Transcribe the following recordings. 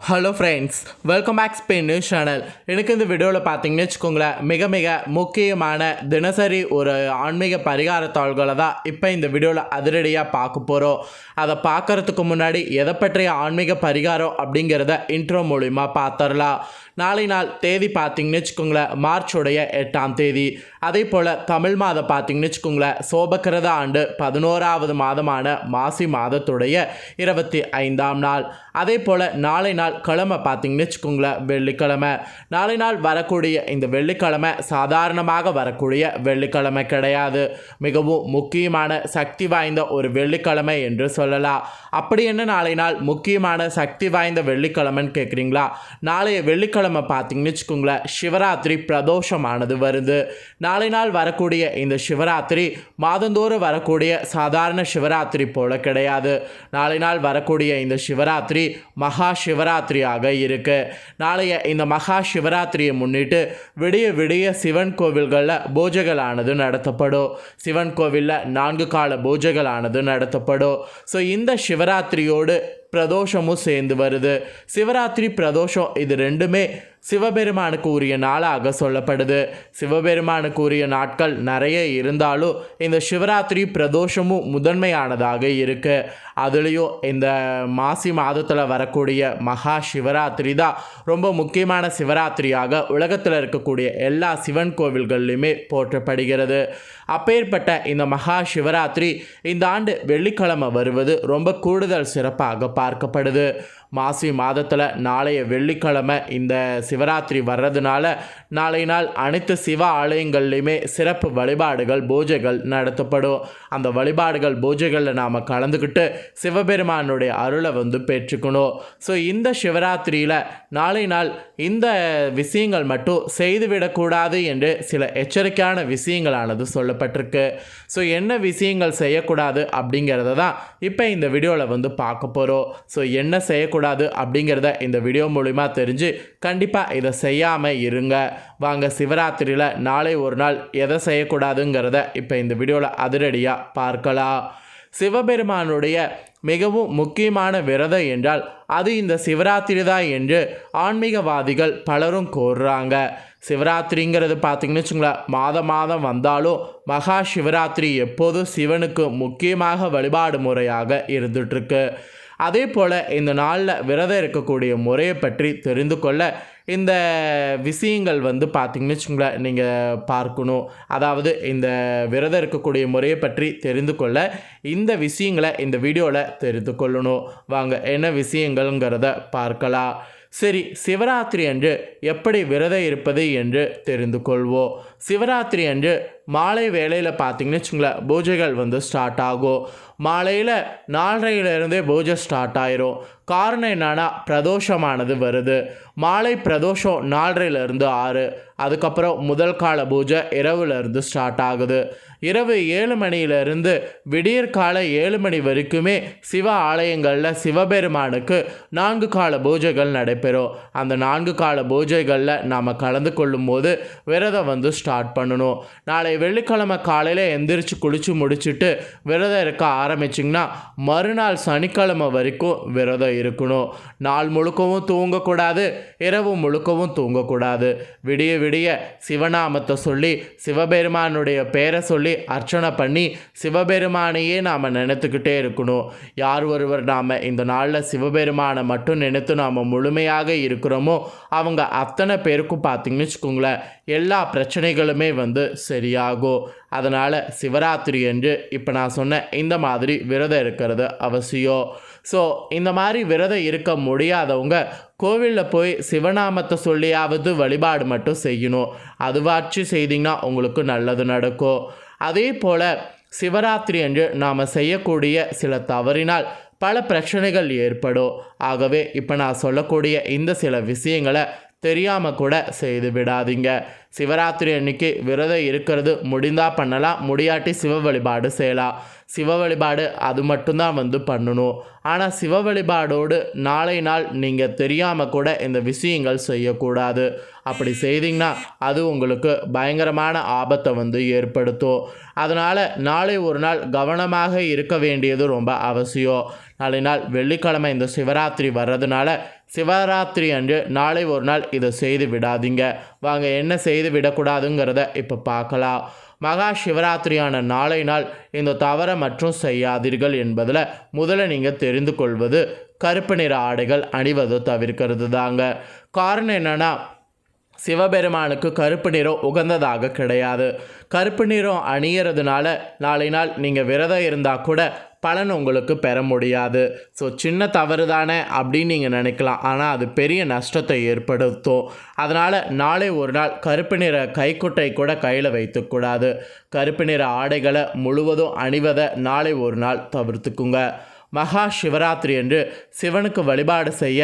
Hello friends welcome back Spain news channel எனக்கு இந்த வீடியோவில் பார்த்தீங்கன்னு வச்சுக்கோங்களேன் மிக மிக முக்கியமான தினசரி ஒரு ஆன்மீக பரிகார தாள்களை தான் இப்போ இந்த வீடியோவில் அதிரடியாக பார்க்க போகிறோம் அதை பார்க்கறதுக்கு முன்னாடி எதை பற்றிய ஆன்மீக பரிகாரம் அப்படிங்கிறத இன்ட்ரோ மூலிமா பார்த்துடலாம். நாளை நாள் தேதி பார்த்தீங்கன்னு வச்சுக்கோங்களேன் மார்ச்சுடைய எட்டாம் தேதி. அதே போல் தமிழ் மாதம் பார்த்தீங்கன்னு வச்சுக்கோங்களேன் சோபக்கிரத ஆண்டு பதினோராவது மாதமான மாசி மாதத்துடைய இருபத்தி ஐந்தாம் நாள். அதே போல் நாளை நாள் கிழமை பார்த்தீங்கன்னு வச்சுக்கோங்களேன் வெள்ளிக்கிழமை. நாளை நாள் வரக்கூடிய இந்த வெள்ளிக்கிழமை சாதாரணமாக வரக்கூடிய வெள்ளிக்கிழமை கிடையாது. மிகவும் முக்கியமான சக்தி வாய்ந்த ஒரு வெள்ளிக்கிழமை என்று சொல்லலாம். அப்படி என்ன நாளை நாள் முக்கியமான சக்தி வாய்ந்த வெள்ளிக்கிழமைன்னு கேட்குறீங்களா நாளைய வெள்ளிக்கிழமை பார்த்தீங்கன்னு வச்சுக்கோங்களேன் சிவராத்திரி பிரதோஷமானது வருது. நாளை நாள் வரக்கூடிய இந்த சிவராத்திரி மாதந்தோறும் வரக்கூடிய சாதாரண சிவராத்திரி போல கிடையாது. நாளை நாள் வரக்கூடிய இந்த சிவராத்திரி மகா சிவராத்திரியாக இருக்கு. நாளைய இந்த மகா சிவராத்திரியை முன்னிட்டு விடிய விடிய சிவன் கோவில்களில் பூஜைகளானது நடத்தப்படும். சிவன் கோவிலில் நான்கு கால பூஜைகளானது நடத்தப்படும். ஸோ இந்த சிவராத்திரியோடு பிரதோஷமும் சேர்ந்து வருது. சிவராத்திரி பிரதோஷம் இது ரெண்டுமே சிவபெருமானுக்கு உரிய நாளாக சொல்லப்படுது. சிவபெருமானுக்கு உரிய நாட்கள் நிறைய இருந்தாலும் இந்த சிவராத்திரி பிரதோஷமும் முதன்மையானதாக இருக்கு. அதுலேயும் இந்த மாசி மாதத்தில் வரக்கூடிய மகா சிவராத்திரி தான் ரொம்ப முக்கியமான சிவராத்திரியாக உலகத்தில் இருக்கக்கூடிய எல்லா சிவன் கோவில்கள்லையுமே போற்றப்படுகிறது. அப்பேற்பட்ட இந்த மகா சிவராத்திரி இந்த ஆண்டு வெள்ளிக்கிழமை வருவது ரொம்ப கூடுதல் சிறப்பாக பார்க்கப்படுது. மாசி மாதத்தில் நாளைய வெள்ளிக்கிழமை இந்த சிவராத்திரி வர்றதுனால நாளை நாள் அனைத்து சிவ ஆலயங்கள்லையுமே சிறப்பு வழிபாடுகள் பூஜைகள் நடத்தப்படும். அந்த வழிபாடுகள் பூஜைகளில் நாம் கலந்துக்கிட்டு சிவபெருமானுடைய அருளை வந்து பெற்றுக்கணும். ஸோ இந்த சிவராத்திரியில் நாளை நாள் இந்த விஷயங்கள் மட்டும் செய்துவிடக்கூடாது என்று சில எச்சரிக்கையான விஷயங்களானது சொல்லப்பட்டிருக்கு. ஸோ என்ன விஷயங்கள் செய்யக்கூடாது அப்படிங்கிறத தான் இப்போ இந்த வீடியோவில் வந்து பார்க்க போகிறோம் ஸோ என்ன செய்யக்கூடாது அப்படிங்கிறத இந்த வீடியோ மூலிமா தெரிஞ்சு கண்டிப்பாக இதை செய்யாமல் இருங்க. வாங்க சிவராத்திரியில் நாளை ஒரு நாள் எதை செய்யக்கூடாதுங்கிறத இப்போ இந்த வீடியோவில் அதிரடியாக பார்க்கலாம். சிவபெருமானுடைய மிகவும் முக்கியமான விரதம் என்றால் அது இந்த சிவராத்திரி தான் என்று ஆன்மீகவாதிகள் பலரும் கோர்றாங்க. சிவராத்திரிங்கிறது பார்த்திங்கன்னு வச்சுங்களேன் மாதம் மாதம் வந்தாலும் மகா சிவராத்திரி எப்போதும் சிவனுக்கு முக்கியமாக வழிபாடு முறையாக இருந்துகிட்ருக்கு அதே போல் இந்த நாளில் விரதம் இருக்கக்கூடிய முறையை பற்றி தெரிந்து கொள்ள இந்த விஷயங்கள் வந்து பார்த்திங்கன்னு வச்சுங்களேன் நீங்கள் பார்க்கணும். அதாவது இந்த விரதம் இருக்கக்கூடிய முறையை பற்றி தெரிந்து கொள்ள இந்த விஷயங்களை இந்த வீடியோவில் தெரிந்து கொள்ளணும். வாங்க என்ன விஷயங்கள்ங்கிறத பார்க்கலாம். சரி சிவராத்திரி அன்று எப்படி விரதம் இருப்பது என்று தெரிந்து கொள்வோம். சிவராத்திரி அன்று மாலை வேளையில் பார்த்தீங்கன்னு வச்சுங்களேன் பூஜைகள் வந்து ஸ்டார்ட் ஆகும். மாலையில் நாலரையிலேருந்தே பூஜை ஸ்டார்ட் ஆயிரும். காரணம் என்னன்னா பிரதோஷமானது வருது. மாலை பிரதோஷம் நாலரையிலேருந்து ஆறு. அதுக்கப்புறம் முதல் கால பூஜை இரவுலேருந்து ஸ்டார்ட் ஆகுது. இரவு ஏழு மணியிலிருந்து விடியற் காலை ஏழு மணி வரைக்குமே சிவ ஆலயங்களில் சிவபெருமானுக்கு நான்கு கால பூஜைகள் நடைபெறும். அந்த நான்கு கால பூஜைகளில் நாம் கலந்து கொள்ளும்போது விரதம் வந்து ஸ்டார்ட் பண்ணணும். நாளை வெள்ளிக்கிழமை காலையில் எந்திரிச்சு குளித்து முடிச்சுட்டு விரதம் இருக்க ஆரம்பிச்சிங்கன்னா மறுநாள் சனிக்கிழமை வரைக்கும் விரதம் இருக்கணும். நாள் முழுக்கவும் தூங்கக்கூடாது இரவு முழுக்கவும் தூங்கக்கூடாது. விடிய விடிய சிவநாமத்தை சொல்லி சிவபெருமானுடைய பேரை சொல்லி அர்ச்சனை பண்ணி சிவபெருமானையே நாம் நினைத்துக்கிட்டே இருக்கணும். யார் ஒருவர் நாம் இந்த நாளில் சிவபெருமானை மட்டும் நினைத்து நாம் முழுமையாக இருக்கிறோமோ அவங்க அத்தனை பேருக்கும் பார்த்திங்கன்னு வச்சுக்கோங்களேன் எல்லா பிரச்சனைகளுமே வந்து சரியாகும். அதனால் சிவராத்திரி என்று இப்போ நான் சொன்ன இந்த மாதிரி விரதம் இருக்கிறது அவசியம். ஸோ இந்த மாதிரி விரதம் இருக்க முடியாதவங்க கோவிலில் போய் சிவநாமத்தை சொல்லியாவது வழிபாடு மட்டும் செய்யணும். அதுவாச்சு செய்திங்கன்னா உங்களுக்கு நல்லது நடக்கும். அதே போல் சிவராத்திரி அன்று நாம் செய்யக்கூடிய சில தவறினால் பல பிரச்சனைகள் ஏற்படும். ஆகவே இப்போ நான் சொல்லக்கூடிய இந்த சில விஷயங்களை தெரியாமல் கூட செய்து விடாதீங்க. சிவராத்திரி அன்னைக்கு விரதம் இருக்கிறது முடிந்தால் பண்ணலாம் முடியாட்டி சிவ வழிபாடு செய்யலாம். சிவ வழிபாடு அது மட்டும்தான் வந்து பண்ணணும். ஆனால் சிவ வழிபாடோடு நாளை நாள் நீங்கள் தெரியாமல் கூட இந்த விஷயங்கள் செய்யக்கூடாது. அப்படி செய்தீங்கன்னா அது உங்களுக்கு பயங்கரமான ஆபத்தை வந்து ஏற்படுத்தும். அதனால் நாளை ஒரு நாள் கவனமாக இருக்க வேண்டியது ரொம்ப அவசியம். நாளை நாள் வெள்ளிக்கிழமை இந்த சிவராத்திரி வர்றதுனால சிவராத்திரி அன்று நாளை ஒரு நாள் இதை செய்து விடாதீங்க. வாங்க என்ன செய்து விடக்கூடாதுங்கிறத இப்போ பார்க்கலாம். மகா சிவராத்திரியான நாளை நாள் இந்த தவறை மற்றும் செய்யாதீர்கள் என்பதில் முதல்ல நீங்கள் தெரிந்து கொள்வது கருப்பு நிற ஆடைகள் அணிவது தவிர்க்கிறது தாங்க காரணம் என்னென்னா சிவபெருமானுக்கு கருப்பு நிறம் உகந்ததாக கிடையாது. கருப்பு நிறம் அணியறதுனால நாளை நாள் நீங்கள் விரதம் இருந்தால் கூட பலன் உங்களுக்கு பெற முடியாது. ஸோ சின்ன தவறு தானே அப்படின்னு நீங்கள் நினைக்கலாம். ஆனால் அது பெரிய நஷ்டத்தை ஏற்படுத்தும். அதனால் நாளை ஒரு நாள் கருப்பு நிற கைக்குட்டை கூட கையில் வைத்துக்கூடாது. கருப்பு நிற ஆடைகளை முழுவதும் அணிவதை நாளை ஒரு நாள் தவிர்த்துக்குங்க. மகா சிவராத்திரி என்று சிவனுக்கு வழிபாடு செய்ய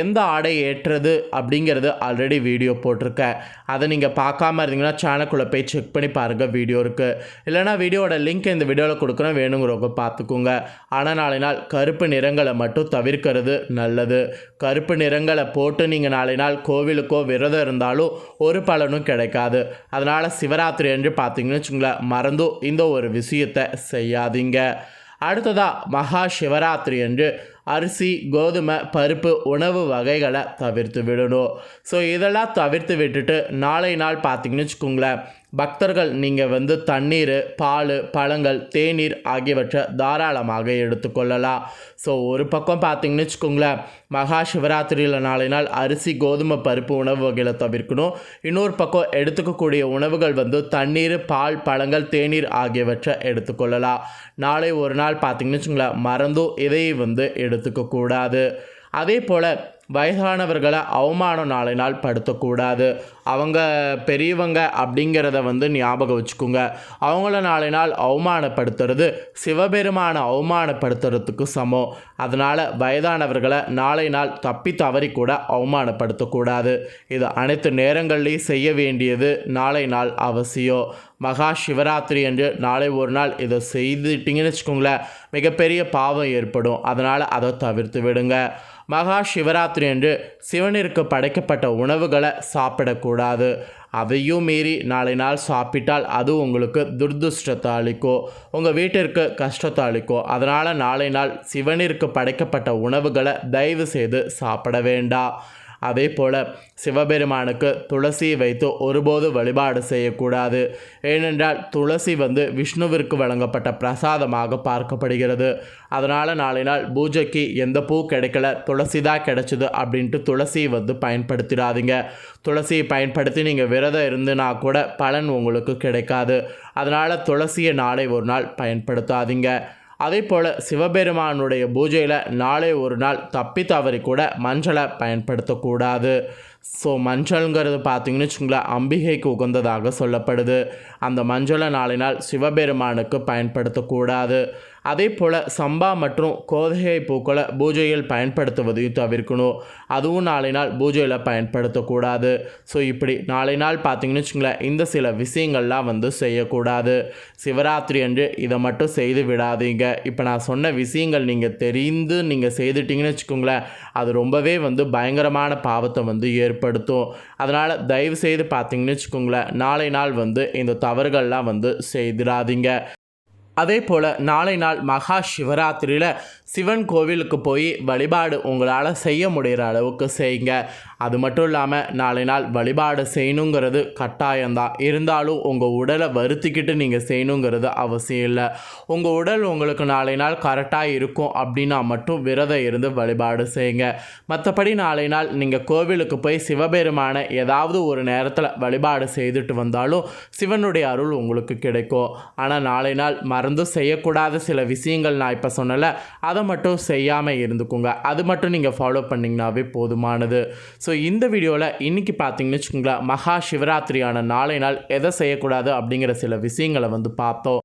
எந்த ஆடை ஏற்றது அப்படிங்கிறது ஆல்ரெடி வீடியோ போட்டிருக்கேன். அதை நீங்கள் பார்க்காம இருந்தீங்கன்னா சேனலுக்குள்ளே போய் செக் பண்ணி பாருங்கள் வீடியோ இருக்குது இல்லைனா வீடியோட லிங்க் இந்த வீடியோவில் கொடுக்குறேன் வேணுங்கிறவங்க பார்த்துக்கோங்க. ஆனால் நாளை நாள் கருப்பு நிறங்களை மட்டும் தவிர்க்கிறது நல்லது. கருப்பு நிறங்களை போட்டு நீங்கள் நாளை நாள் கோவிலுக்கோ விரதம் இருந்தாலும் ஒரு பலனும் கிடைக்காது. அதனால் சிவராத்திரி என்று பார்த்தீங்கன்னு வச்சுங்களேன் மறந்தும் இந்த ஒரு விஷயத்தை செய்யாதீங்க. அடுத்ததாக மகா சிவராத்திரி என்று அரிசி கோதுமை பருப்பு உணவு வகைகளை தவிர்த்து விடணும். ஸோ இதெல்லாம் தவிர்த்து விட்டுட்டு நாளை நாள் பார்த்தீங்கன்னு வச்சுக்கோங்களேன் பக்தர்கள் நீங்கள் வந்து தண்ணீர் பால் பழங்கள் தேநீர் ஆகியவற்றை தாராளமாக எடுத்துக்கொள்ளலாம் ஸோ ஒரு பக்கம் பார்த்தீங்கன்னு வச்சுக்கோங்களேன் மகா சிவராத்திரியில் நாளை நாள் அரிசி கோதுமை பருப்பு உணவு வகைகளை தவிர்க்கணும். இன்னொரு பக்கம் எடுத்துக்கக்கூடிய உணவுகள் வந்து தண்ணீர் பால் பழங்கள் தேநீர் ஆகியவற்றை எடுத்துக்கொள்ளலாம் நாளை ஒரு நாள் பார்த்தீங்கன்னு வச்சுக்கோங்களேன் மறந்தும் இதை வந்து எடுத்துக்கக்கூடாது அதே போல் வயதானவர்களை அவமானம் நாளை நாள் படுத்தக்கூடாது. அவங்க பெரியவங்க அப்படிங்கிறத வந்து ஞாபகம் வச்சுக்கோங்க. அவங்கள நாளை நாள் அவமானப்படுத்துறது சிவபெருமானை அவமானப்படுத்துறதுக்கு சமம். அதனால் வயதானவர்களை நாளை நாள் தப்பி தவறி கூட அவமானப்படுத்தக்கூடாது. இது அனைத்து நேரங்கள்லேயும் செய்ய வேண்டியது நாளை நாள் அவசியம். மகா சிவராத்திரி என்று நாளை ஒரு நாள் இதை செய்துட்டிங்கன்னு வச்சுக்கோங்களேன். மிகப்பெரிய பாவம் ஏற்படும். அதனால் அதை தவிர்த்து விடுங்க. மகா சிவராத்திரி என்று சிவனிற்கு படைக்கப்பட்ட உணவுகளை சாப்பிடக்கூடாது. அதையும் மீறி நாளை நாள் சாப்பிட்டால் அது உங்களுக்கு துர்துஷ்டத்தை அளிக்கும் உங்கள் வீட்டிற்கு கஷ்டத்தை அளிக்கும் அதனால் நாளை நாள் சிவனிற்கு படைக்கப்பட்ட உணவுகளை தயவு செய்து சாப்பிட வேண்டாம். அதே போல் சிவபெருமானுக்கு துளசியை வைத்து ஒருபோது வழிபாடு செய்யக்கூடாது. ஏனென்றால் துளசி வந்து விஷ்ணுவிற்கு வழங்கப்பட்ட பிரசாதமாக பார்க்கப்படுகிறது. அதனால் நாளை நாள் பூஜைக்கு எந்த பூ கிடைக்கல துளசி தான் கிடைச்சிது அப்படின்ட்டு துளசியை வந்து பயன்படுத்திடாதீங்க. துளசியை பயன்படுத்தி நீங்கள் விரதம் இருந்துனா கூட பலன் உங்களுக்கு கிடைக்காது. அதனால் துளசியை நாளை ஒரு நாள் பயன்படுத்தாதீங்க. அதே போல் சிவபெருமானுடைய பூஜையில் நாளை ஒரு நாள் தப்பி தவறி கூட மஞ்சளை பயன்படுத்தக்கூடாது. ஸோ மஞ்சள்ங்கிறது பார்த்தீங்கன்னு வச்சுங்களேன் அம்பிகைக்கு உகந்ததாக சொல்லப்படுது. அந்த மஞ்சளை நாளை நாள் சிவபெருமானுக்கு பயன்படுத்தக்கூடாது. அதே போல் சம்பா மற்றும் கோதையை பூக்களை பூஜையில் பயன்படுத்துவதையும் தவிர்க்கணும். அதுவும் நாளை நாள் பூஜையில் பயன்படுத்தக்கூடாது. ஸோ இப்படி நாளை நாள் பார்த்தீங்கன்னு வச்சுங்களேன் இந்த சில விஷயங்கள்லாம் வந்து செய்யக்கூடாது. சிவராத்திரி அன்று இதை மட்டும் செய்து விடாதீங்க. இப்போ நான் சொன்ன விஷயங்கள் நீங்கள் தெரிந்து நீங்கள் செய்துட்டிங்கன்னு வச்சுக்கோங்களேன் அது ரொம்பவே வந்து பயங்கரமான பாவத்தை வந்து ஏற்படுத்தும். அதனால் தயவு செய்து பார்த்தீங்கன்னு வச்சுக்கோங்களேன் நாளை நாள் வந்து இந்த தவறுகள்லாம் வந்து செய்திடாதீங்க. அதே போல் நாளை நாள் மகா சிவராத்திரியில் சிவன் கோவிலுக்கு போய் வழிபாடு உங்களால் செய்ய முடிகிற அளவுக்கு செய்யுங்க. அது மட்டும் இல்லாமல் நாளை நாள் வழிபாடு செய்யணுங்கிறது கட்டாயம்தான் இருந்தாலும் உங்கள் உடலை வருத்திக்கிட்டு நீங்கள் செய்யணுங்கிறது அவசியம் இல்லை. உங்கள் உடல் உங்களுக்கு நாளை நாள் கரெக்டாக இருக்கும் அப்படின்னா மட்டும் விரதம் இருந்து வழிபாடு செய்யுங்க. மற்றபடி நாளை நாள் நீங்கள் கோவிலுக்கு போய் சிவபெருமானை ஏதாவது ஒரு நேரத்தில் வழிபாடு செய்துட்டு வந்தாலும் சிவனுடைய அருள் உங்களுக்கு கிடைக்கும். ஆனால் நாளை நாள் மறந்து செய்யக்கூடாத சில விஷயங்கள் நான் இப்போ சொன்னல அதை மட்டும் செய்யாமல் இருந்துக்குங்க. அது மட்டும் நீங்கள் ஃபாலோ பண்ணிங்கனாவே போதுமானது. ஸோ இந்த வீடியோவில் இன்றைக்கி பார்த்தீங்கன்னு வச்சுக்கோங்களேன் மகா சிவராத்திரியான நாளை நாள் எதை செய்யக்கூடாது அப்படிங்கிற சில விஷயங்களை வந்து பார்த்தோம்.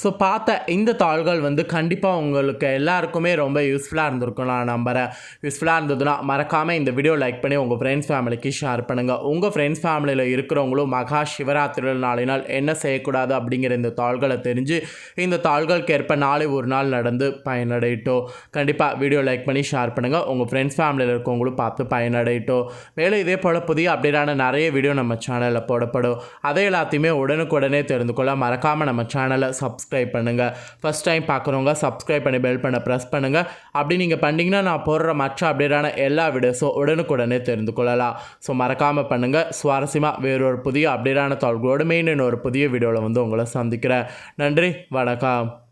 ஸோ பார்த்த இந்த தாள்கள் வந்து கண்டிப்பாக உங்களுக்கு எல்லாருக்குமே ரொம்ப யூஸ்ஃபுல்லாக இருந்திருக்கும். நான் நம்புகிறேன் யூஸ்ஃபுல்லாக இருந்ததுன்னா மறக்காமல் இந்த வீடியோ லைக் பண்ணி உங்கள் ஃப்ரெண்ட்ஸ் ஃபேமிலிக்கு ஷேர் பண்ணுங்கள் உங்கள் ஃப்ரெண்ட்ஸ் ஃபேமிலியில் இருக்கிறவங்களும் மகா சிவராத்திரி நாளினால் என்ன செய்யக்கூடாது அப்படிங்கிற இந்த தாள்களை தெரிஞ்சு இந்த தாள்களுக்கு ஏற்ப நாளை ஒரு நாள் நடந்து பயனடையட்டும். கண்டிப்பாக வீடியோ லைக் பண்ணி ஷேர் பண்ணுங்கள் உங்கள் ஃப்ரெண்ட்ஸ் ஃபேமிலியில் இருக்கவங்களும் பார்த்து பயனடையட்டும். மேலும் இதே போல் புதிய அப்டேட்டான நிறைய வீடியோ நம்ம சேனலில் போடப்படும். அதை எல்லாத்தையுமே உடனுக்குடனே தெரிந்து கொள்ள மறக்காமல் நம்ம சேனலை சப்ஸ்கிரைப் பண்ணுங்கள் ஃபஸ்ட் டைம் பார்க்குறவங்க சப்ஸ்கிரைப் பண்ணி பெல் பண்ண ப்ரெஸ் பண்ணுங்கள் அப்படி நீங்கள் பண்ணிங்கன்னா நான் போடுற மற்ற அப்டேட்டான எல்லா வீடியோஸும் உடனுக்குடனே தெரிந்து கொள்ளலாம். ஸோ மறக்காமல் பண்ணுங்கள் சுவாரஸ்யமாக வேறொரு புதிய அப்டேட்டான தாள்களோடு மெயின் ஒரு புதிய வீடியோவில் வந்து உங்களை சந்திக்கிறேன். நன்றி வணக்கம்.